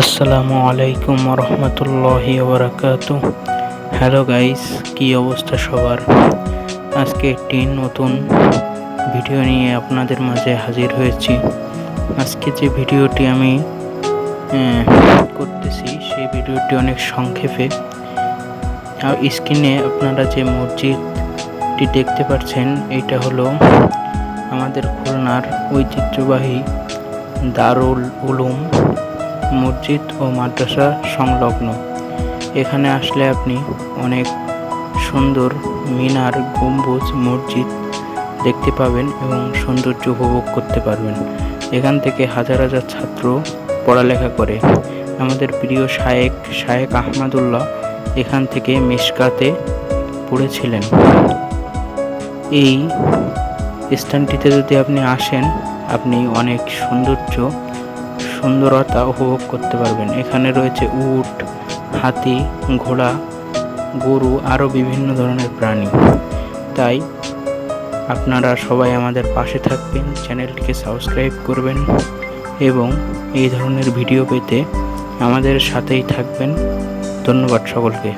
আসসালামু আলাইকুম রহমতুল্লাহি ওবরাকাত হ্যালো গাইস, কি অবস্থা সবার? আজকে একটি নতুন ভিডিও নিয়ে আপনাদের মাঝে হাজির হয়েছি। আজকে যে ভিডিওটি আমি করতেছি, সেই ভিডিওটি অনেক সংক্ষেপে। আর স্ক্রিনে আপনারা যে মসজিদটি দেখতে পাচ্ছেন, এটা হলো আমাদের খুলনার ঐতিহ্যবাহী দারুল উলুম মসজিদ ও মাদ্রাসা সংলগ্ন। এখানে আসলে আপনি অনেক সুন্দর মিনার, গম্বুজ, মসজিদ দেখতে পাবেন এবং সৌন্দর্য উপভোগ করতে পারবেন। এখান থেকে হাজার হাজার ছাত্র পড়ালেখা করে। আমাদের প্রিয় শায়েক শায়েক আহমদুল্লাহ এখান থেকে মিশকাতে পড়েছিলেন। এই স্থানটিতে যদি আপনি আসেন, আপনি অনেক সৌন্দর্য সুন্দরতা উপভোগ করতে পারবেন। এখানে রয়েছে উট, হাতি, ঘোড়া, গরু আরও বিভিন্ন ধরনের প্রাণী। তাই আপনারা সবাই আমাদের পাশে থাকবেন, চ্যানেলটিকে সাবস্ক্রাইব করবেন এবং এই ধরনের ভিডিও পেতে আমাদের সাথেই থাকবেন। ধন্যবাদ সকলকে।